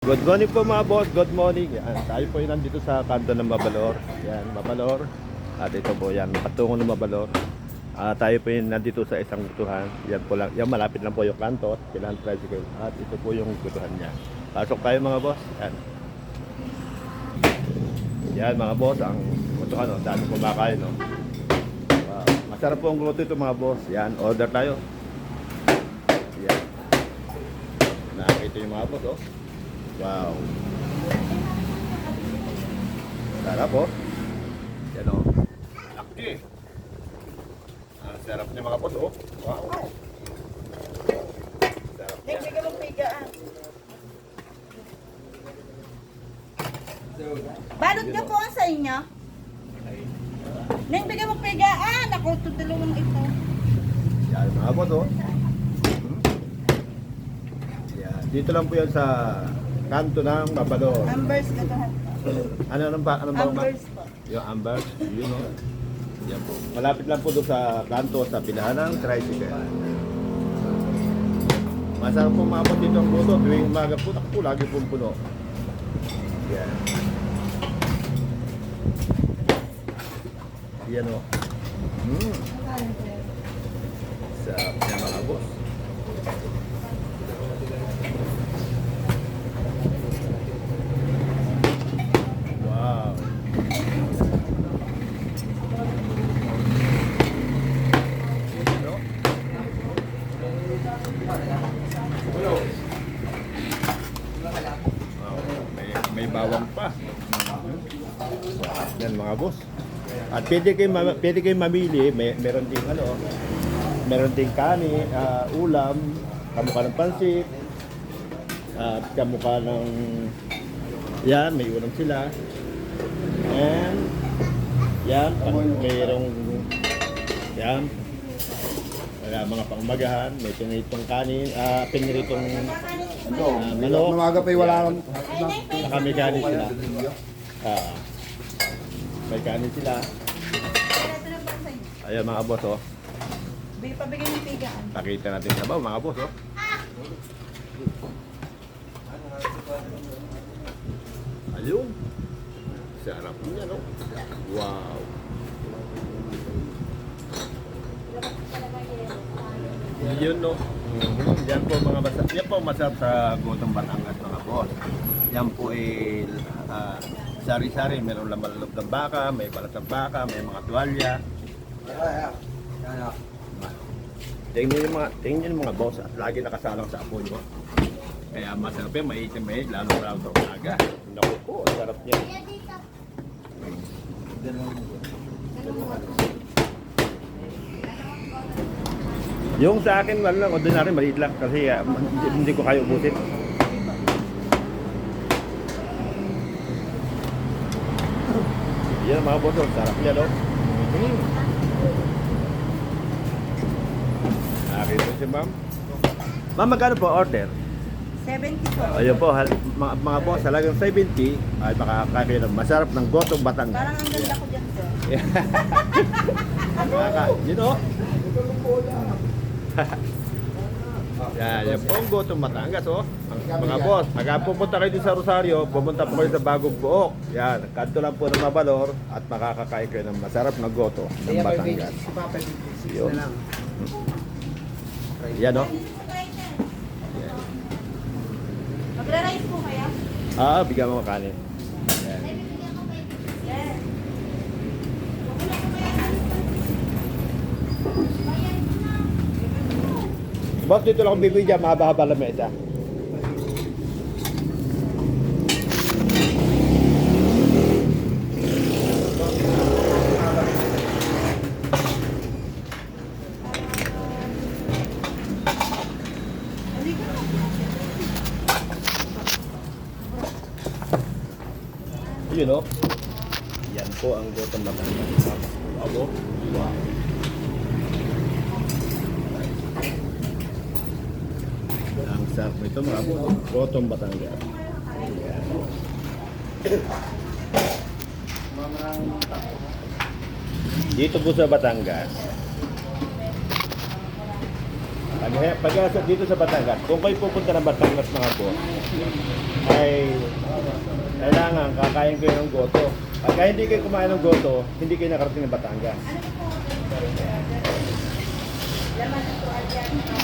Good morning po mga boss, good morning. Yan, tayo po yung nandito sa kanto ng Mabalor. Yan, Mabalor. At ito po yan, patungo ng Mabalor. Ah, tayo po yung nandito sa isang gutuhan. Yan po lang, yan malapit lang po yung kanto, kailangan tricycle. At ito po yung gutuhan niya. Pasok tayo mga boss. Yan. Yan mga boss, ang gutuhan, oh, dami kumakain. No? Wow. Masarap po ang luto ito mga boss. Yan, order tayo. Yan. Nakakita yung mga boss, oh. Wow. Sarap po. Yan o. Laki. Ang sarap niya mga boss oh. Wow. Sarap niya. Next, bigyan mo pigaan. Balot ka po ang sa inyo. Neng, bigyan mo pigaan. Ako, ito dalawang ito. Yan mga boss oh. Hmm. Yan. Dito lang po yan sa kanto ng Babalor. Ambers ka to. Ano anong ba? Anong ba? Ambers po. Yung amber. Yun o. Yan po. Malapit lang po doon sa kanto sa pinahan ng tricycle. Masarap po maabot dito ang buto. Tuwing umaga po, naku po, lagi pong puno. Yan. Yan o. Mm. Sarap niya mga boss. Wow. No? Wow, may, may bawang pa. Yan mga boss. At pwede kayo, ma- pwede kayo mamili, may, meron ding ano, meron ding kani, ah, ulam, kamukha ng pansit, at kamukha ng, yan, may ulam sila. And, yan, pang, mayroong, yan, wala mga pangmagahan, may piniritong kanin, ah, piniritong ah, manok, Umaga pa wala may kanin sila. Ah, may kanin sila. Ito na po sa inyo. Ayan mga boss, oh. Bigyan pabigyan ng pigaan. Pakita natin sa baw, mga boss, oh. Ayun. Sarap niya, no? Wow. Yun, no? Mhm. Yan po mga masarap. Yan po masarap sa Gotong Batangas, mga boss. Yan po eh, ah, sari-sari. Meron laman loob ng baka, may balat ng baka, may mga tuwalya. Tingnan yung mga, tingnan yung mga boss at lagi nakasalang sa apo nyo. Kaya masarap yan, maitim eh, lalo lalo sa umaga. Naku po, ang sarap niya. Yung sa akin, wala lang, ordinary, maliit lang kasi ah, hindi, ko kayo ubusin. Yan mga boss, sarap niya, no? Mm. Si ma'am. Ma'am, magkano po order? 70 po. Ayun po, hal- mga, mga boss, talagang 70 ay makakakain ng masarap ng gotong Batangas. Parang ang ganda ko dyan, sir. Kaka, you know? Yan, yan po ang gotong Batangas, oh. Ang- Mga boss, pagka pupunta kayo din sa Rosario, pumunta po kayo sa Bagong Buok. Yan, kanto lang po ng Mabalor at makakakain kayo ng masarap na goto ng Batangas. Si Papa Big Yun. na lang. Yan. Yan. Magra-rice po kaya? Ah, bigyan mo kanin. Yan. Boss, dito lang bibigyan, mahaba-haba lang may Yun, oh. Yan po ang gotong Batangas. Abo. Wow. Ang sarap nito mga po. Gotong Batangas. Dito po sa Batangas, Pag, dito sa Batangas, kung kayo pupunta ng Batangas mga po, ay kailangan kakain kayo ng goto. Pagka hindi kayo kumain ng goto, hindi kayo nakarating ng Batangas.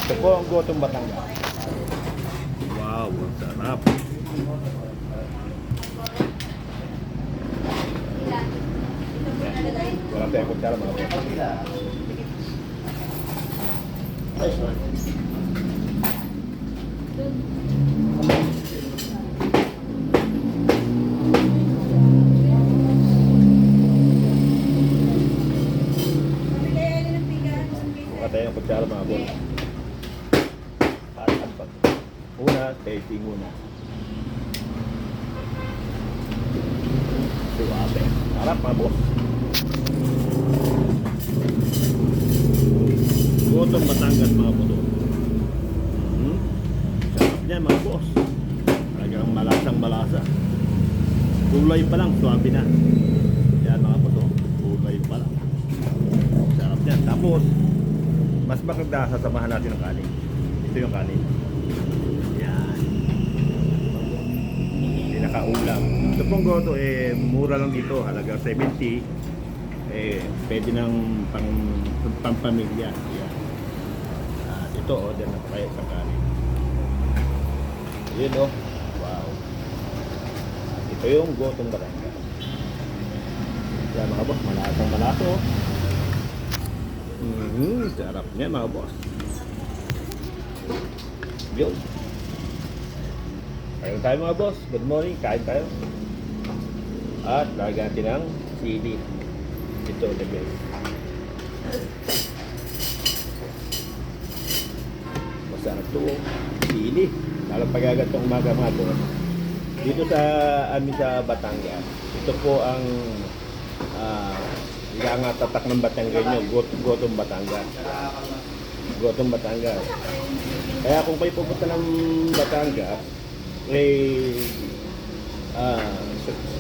Ito po ang gotong Batangas. Wow, ang sarap. Wala tayong kutsara mga po. Ay, sorry. Pabigay ng pigaan. Mukha tayo ng kutsara mga boss. At ang pag. Una, tasting muna. Suwabe. Sarap mga boss. Sarap niyan mga boss. Talagang malasang malasa. Kulay pa lang, suwabe na. Yan mga puto. Kulay pa lang. Sarap niyan. Tapos, mas maganda sasamahan natin ng kanin. Ito yung kanin. Yan. Pinakaulam. Ito pong goto, eh, mura lang dito. Halaga 70. Eh, pwede ng pang, pang pamilya. Yan. At ito, oh, dyan na kayo sa kanin. Yun, oh. Wow. Ito yung gotong barangay. Yan mga boss, malasang malaso. Mhm, sarap niya mga boss. Yun. Kain tayo mga boss. Good morning. Kain tayo. At lagyan natin ng sili. Ito, the best. Masarap to. oh. Sili. Lalo pagagat ng umaga mga boss. Dito sa amin sa Batangas, ito po ang Ika nga tatak ng Batanggenyo, got, gotong Batangas. Gotong Batangas. Kaya kung kayo pupunta ng Batangas, eh, ah,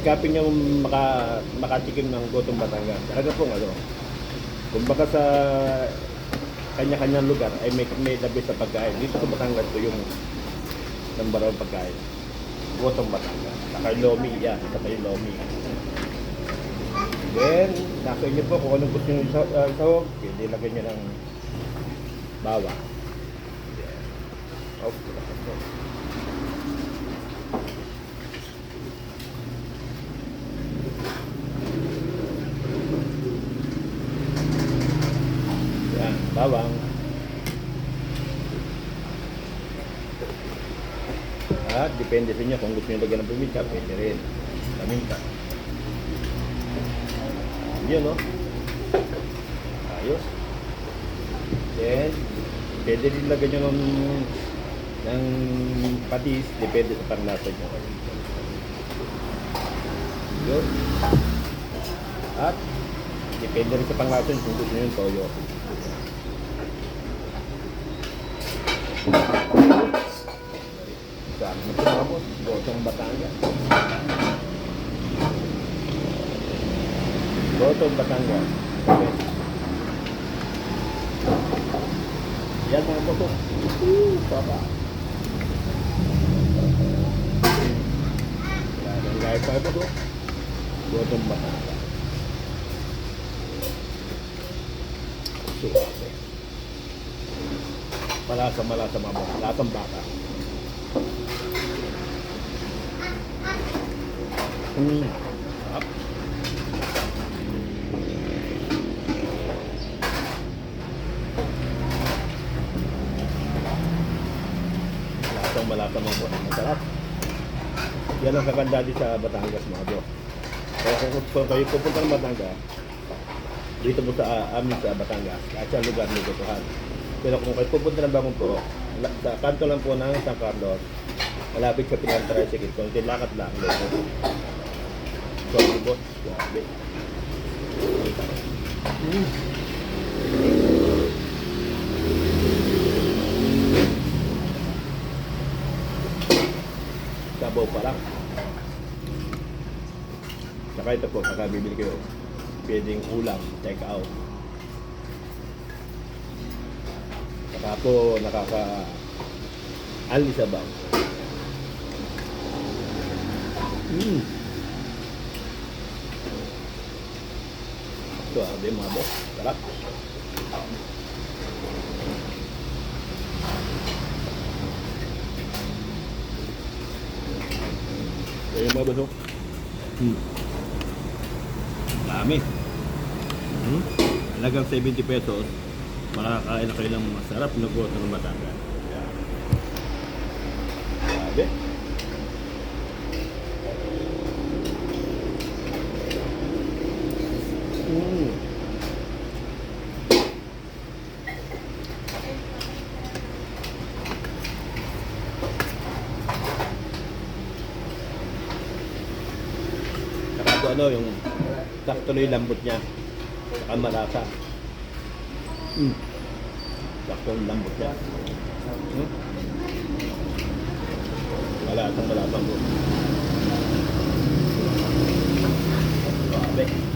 sikapin nyo maka, makatikim ng gotong Batangas. Talaga pong ano, kumbaga sa kanya-kanyang lugar ay may, may labi sa pagkain. Dito sa Batangas ito yung number one pagkain. Gotong Batangas. Saka lomi, yan. Saka yung lomi. Then, nasa inyo po kung anong gusto nyo sa uh, sahog, pwede lagyan nyo ng bawang. Yan. Okay, lakad po. Yan, bawang. At depende sa inyo kung gusto nyo lagyan ng paminta, pwede rin. Paminta. Yun, no? Ayos. Then, pwede din lagyan nyo ng, ng patis, depende sa panglasa nyo. Yun. At, depende rin sa panglasa nyo kung gusto nyo yung toyo. Saan mo ito mga boss? Gotong Batangas. Gotong Batangas. Okay. Yan mga boss. Woo! Papa. Yan ang gaya pa ito. Gotong Batangas. Suwabe. Malasa, malasa mga boss. Lasang. Hmm. Sarap. Lasang malasa mga boss. Masarap. Yan ang kaganda din sa Batangas mga boss. Kaya kung, kung kayo pupunta ng Batangas, dito po sa ah, amin sa Batangas, kahit sa lugar ni Gotohan. Pero kung kayo pupunta ng Bangon po, la- sa kanto lang po ng San Carlos, malapit sa Pinang Tricycle, kung lakad lang, loko. Sorry boss, grabe. Mm. Sabaw pa lang. Saka ito po, saka bibili kayo. Pwedeng ulam, take out. Saka Tapo nakaka alisabaw. Mm. Suabe mga boss. Sarap. Ayun mga boss. oh. Hmm. Dami. Hmm? Halagang 70 pesos. Makakain na kayo ng masarap na goto ng matanda. Yan. Grabe. Mm. Saka ano, yung sakto yung lambot niya. Saka malasa. Mm. Sakto yung lambot niya. Mm. Malasang malasang po. Grabe.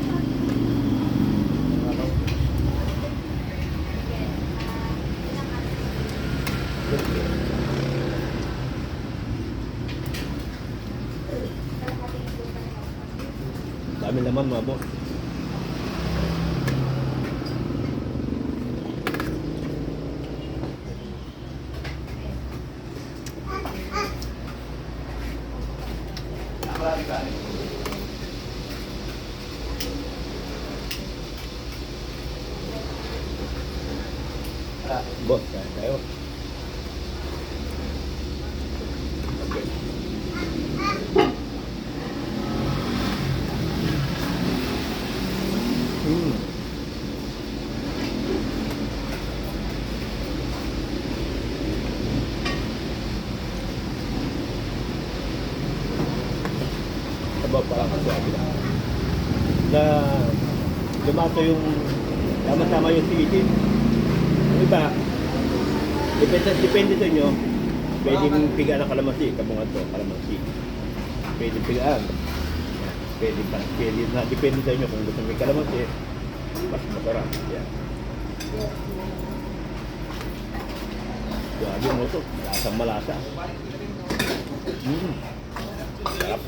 Dami naman mga boss. Boss, kaya tayo. Okay. Mm. Aba parang sa kabila. Na lumato yung tama-tama yung sigitin. Yung iba, depende, depende sa inyo, pwedeng pigaan ng kalamansi, kabungan to, kalamansi. Pwedeng pigaan. Pwede pa, pwede na, depende sa inyo kung gusto may kalamansi, mas masarap. Yan. Grabe mo to, lasang malasa. Mm. Sarap.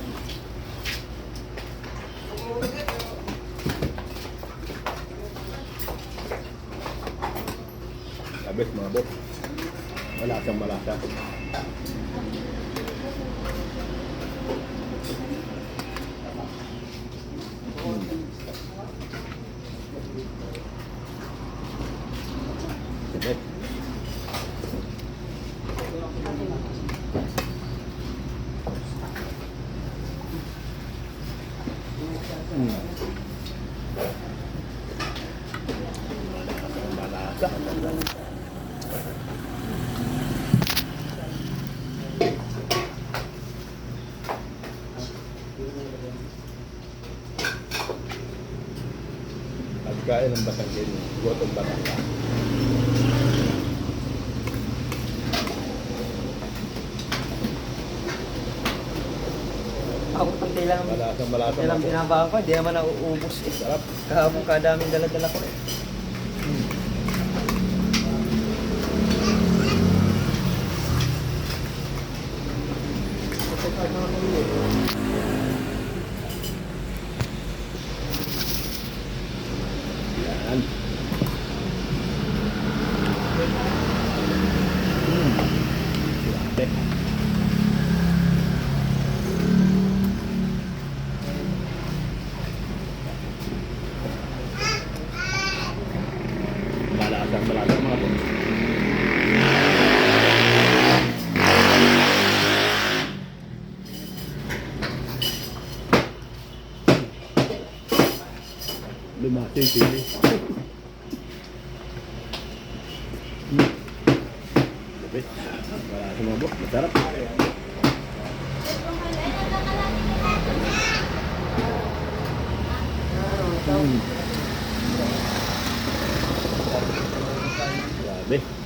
Sabes mga bot. Malasang malasa. Sabes. Mm. Malasa. Pagkain ng Batanggin, gotong Batangga. Ako pag kailangan, Malasang malasang kailangan pinabaka ko, hindi naman nauubos eh. Sarap. Kahapon kadaming dala-dala ko eh. Yan. Mm. Grabe. Malasang malasang mga boss. Lumaki yung sili. Malasang mga boss. Masarap. Mm. Grabe.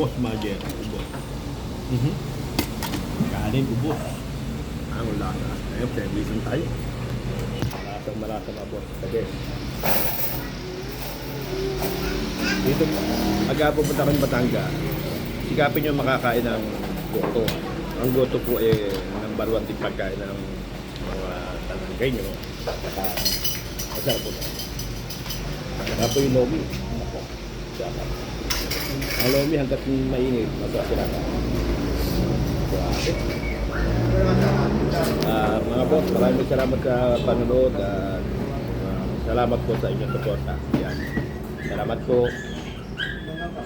Ubos, Majer. Ubos. Mhm. Kanin, ubos. Ang lasa. Ayun, servisan tayo. Malasang malasa mga boss. Sige. Dito, pag pupunta kayo ng Batangas, sikapin nyo makakain ng goto. Ang goto po eh, number one din pagkain ng mga talangkay nyo. Masarap po. Saka po yung lomi. Ako. Saka. Ang lomi hanggat mainit, masarap sila. Grabe. Ah, mga boss, maraming salamat sa panonood at ah, salamat po sa inyong suporta. Yan. Salamat po.